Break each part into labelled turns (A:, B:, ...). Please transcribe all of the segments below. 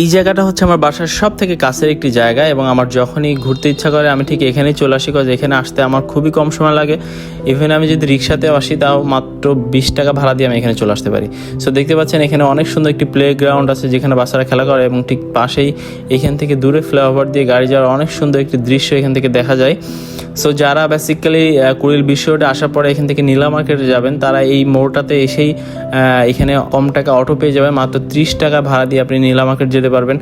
A: এই জায়গাটা হচ্ছে আমার বাসার সব থেকে কাছের একটি জায়গা এবং আমার যখনই ঘুরতে ইচ্ছা করে আমি ঠিক এখানেই চলে আসি কাজ এখানে আসতে আমার খুবই কম সময় লাগে। ইভেন আমি যদি রিক্সাতে আসি, তাও মাত্র বিশ টাকা ভাড়া দিয়ে আমি এখানে চলে আসতে পারি। সো দেখতে পাচ্ছেন এখানে অনেক সুন্দর একটি প্লে গ্রাউন্ড আছে যেখানে বাচ্চারা খেলা করে এবং ঠিক পাশেই এখান থেকে দূরে ফ্লাইওভার দিয়ে গাড়ি যাওয়ার অনেক সুন্দর একটি দৃশ্য এখান থেকে দেখা যায়। সো যারা বেসিক্যালি কুড়িল বিশ্বরোডে আসার পরে এখান থেকে নীলা মার্কেটে যাবেন, তারা এই মোড়টাতে এসেই এখানে কম টাকা অটো পেয়ে যাবে, মাত্র ত্রিশ টাকা ভাড়া দিয়ে আপনি নীলা মার্কেট যেতে পারবেন।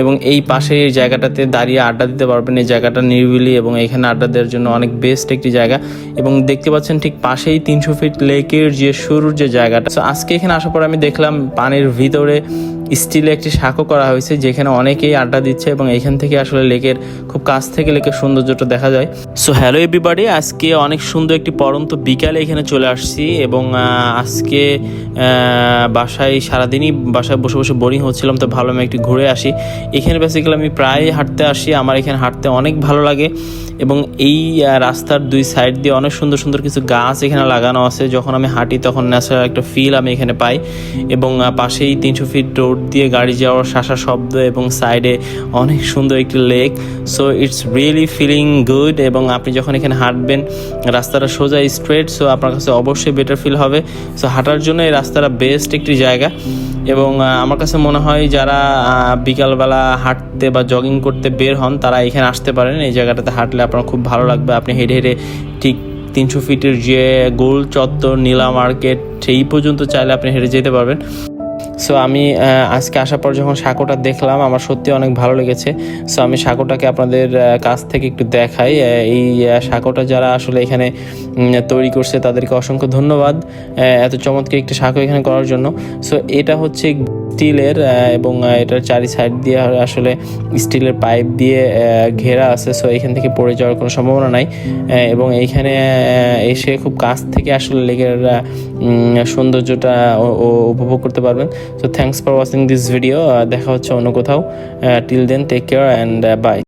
A: এবং এই পাশে এই জায়গাটাতে দাঁড়িয়ে আড্ডা দিতে পারবেন। এই জায়গাটা নিরিবিলি এবং এখানে আড্ডা দেওয়ার জন্য অনেক বেস্ট একটি জায়গা। এবং দেখতে পাচ্ছেন ঠিক পাশেই তিনশো ফিট লেকের যে শুরুর যে জায়গাটা। আজকে এখানে আসার পর আমি দেখলাম পানির ভিতরে স্টিলে একটি শাঁখো করা হয়েছে, যেখানে অনেকেই আড্ডা দিচ্ছে এবং এখান থেকে আসলে লেকের খুব কাছ থেকে লেকের সৌন্দর্যটা দেখা যায়। সো হ্যালো এভরিবাডি আজকে অনেক সুন্দর একটি পরন্ত বিকালে এখানে চলে আসছি এবং আজকে বাসায় সারাদিনই বাসায় বসে বসে বোরিং হচ্ছিলাম, তো ভালো আমি একটু ঘুরে আসি। এখানে বেসিক্যালি আমি প্রায় হাঁটতে আসি, আমার এখানে হাঁটতে অনেক ভালো লাগে এবং এই রাস্তার দুই সাইড দিয়ে অনেক সুন্দর সুন্দর কিছু গাছ এখানে লাগানো আছে। যখন আমি হাঁটি তখন ন্যাচারাল একটা ফিল আমি এখানে পাই এবং পাশেই তিনশো ফিট রোড দিয়ে গাড়ি যাওয়ার শাসা শব্দ এবং সাইডে অনেক সুন্দর একটি lake. So it's really feeling good এবং আপনি যখন এখানে হাঁটবেন, রাস্তাটা সোজা স্ট্রেট সো আপনার কাছে অবশ্যই বেটার ফিল হবে। সো হাঁটার জন্য এই রাস্তাটা বেস্ট একটি জায়গা। এবং আমার কাছে মনে হয় যারা বিকালবেলা হাঁটতে বা জগিং করতে বের হন, তারা এখানে আসতে পারেন। এই জায়গাটাতে হাঁটলে আপনার খুব ভালো লাগবে। আপনি হেঁটে হেঁটে ঠিক তিনশো ফিটের যে গোল চত্বর, নীলা মার্কেট সেই পর্যন্ত চাইলে আপনি হেঁটে যেতে পারবেন। সো আমি আজকে আসার পর যখন সাঁকোটা দেখলাম, আমার সত্যি অনেক ভালো লেগেছে। সো আমি সাঁকোটাকে আপনাদের কাছ থেকে একটু দেখাই। এই সাঁকোটা যারা আসলে এখানে তৈরি করছে, তাদেরকে অসংখ্য ধন্যবাদ। এত চমৎকার একটি সাঁকো এখানে করার জন্য। সো এটা হচ্ছে স্টিলের এবং এটার চারি সাইড দিয়ে আসলে স্টিলের পাইপ দিয়ে ঘেরা আছে সো এখান থেকে পড়ে যাওয়ার কোনো সম্ভাবনা নাই। এবং এইখানে এসে খুব কাছ থেকে আসলে লেগের সৌন্দর্যটা উপভোগ করতে পারবেন। So thanks for watching this video দেখা হচ্ছে অন্য কোথাও। Till then take care and bye